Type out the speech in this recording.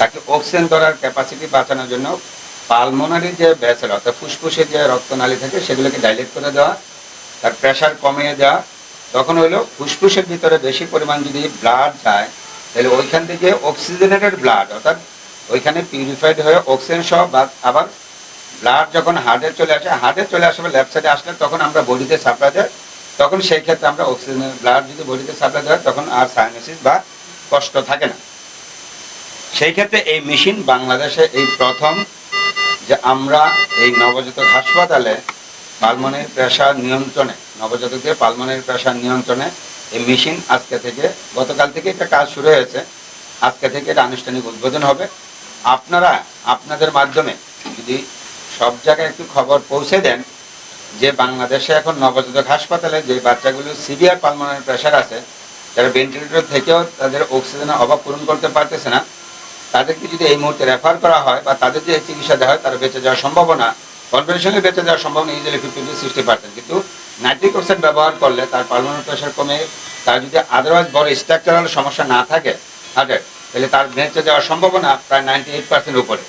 তাকে অক্সিজেন ধরার ক্যাপাসিটি বাঁচানোর জন্য পালমোনারি যে ভেসেল অর্থাৎ ফুসফুসের যে রক্তনালী থাকে, সেগুলোকে ডাইলেট করে দেওয়া, তার প্রেশার কমিয়ে দেওয়া, তখন হইল ফুসফুসের ভিতরে বেশি পরিমাণ যদি ব্লাড যায়, তাহলে ওইখান থেকে অক্সিজেনেটেড ব্লাড অর্থাৎ ওইখানে পিউরিফাইড হয়ে অক্সিজেন সহ বা আবার ব্লাড যখন হার্টে চলে আসে হার্টে চলে আসে আসবে লেফট সাইডে আসলে তখন আমরা বডিতে সাপ্লাই দেয় তখন সেই ক্ষেত্রে আমরা অক্সিজেনের ব্লাড যদি বডিতে সাপ্লাই দেয় তখন আর সাইনোসিস বা কষ্ট থাকে না। সেই ক্ষেত্রে এই মেশিন বাংলাদেশে এই প্রথম যে আমরা এই নবজাতক হাসপাতালে পালমনের প্রেশার নিয়ন্ত্রণে নবজাতকদের পালমনের প্রেশার নিয়ন্ত্রণে এই মেশিন আজকে থেকে, গতকাল থেকে এটা কাজ শুরু হয়েছে। আজকে থেকে এটা আনুষ্ঠানিক উদ্বোধন হবে। আপনারা, আপনাদের মাধ্যমে যদি সব জায়গায় একটু খবর পৌঁছে দেন যে বাংলাদেশে এখন নবজাতক হাসপাতালে যে বাচ্চাগুলো সিভিয়ার পালমনের প্রেশার আছে, যারা ভেন্টিলেটর থেকেও তাদের অক্সিজেনের অভাব পূরণ করতে পারতেছে না তাদেরকে যদি এই মুহূর্তে রেফার করা হয় বা তাদের যে চিকিৎসা দেওয়া হয়, তারা বেঁচে যাওয়ার সম্ভাবনা কনভেনশনে বেঁচে যাওয়ার সম্ভাবনা easily fifty to sixty percent কিন্তু নাইট্রিক পার্সেন্ট ব্যবহার করলে তার পালমোনারি প্রেশার কমে, তার যদি আদারওয়াইজ বড় স্ট্রাকচারাল সমস্যা না থাকে হার্টের তাহলে তার বেঁচে যাওয়ার সম্ভাবনা প্রায় নাইনটি এইট পার্সেন্ট উপরে।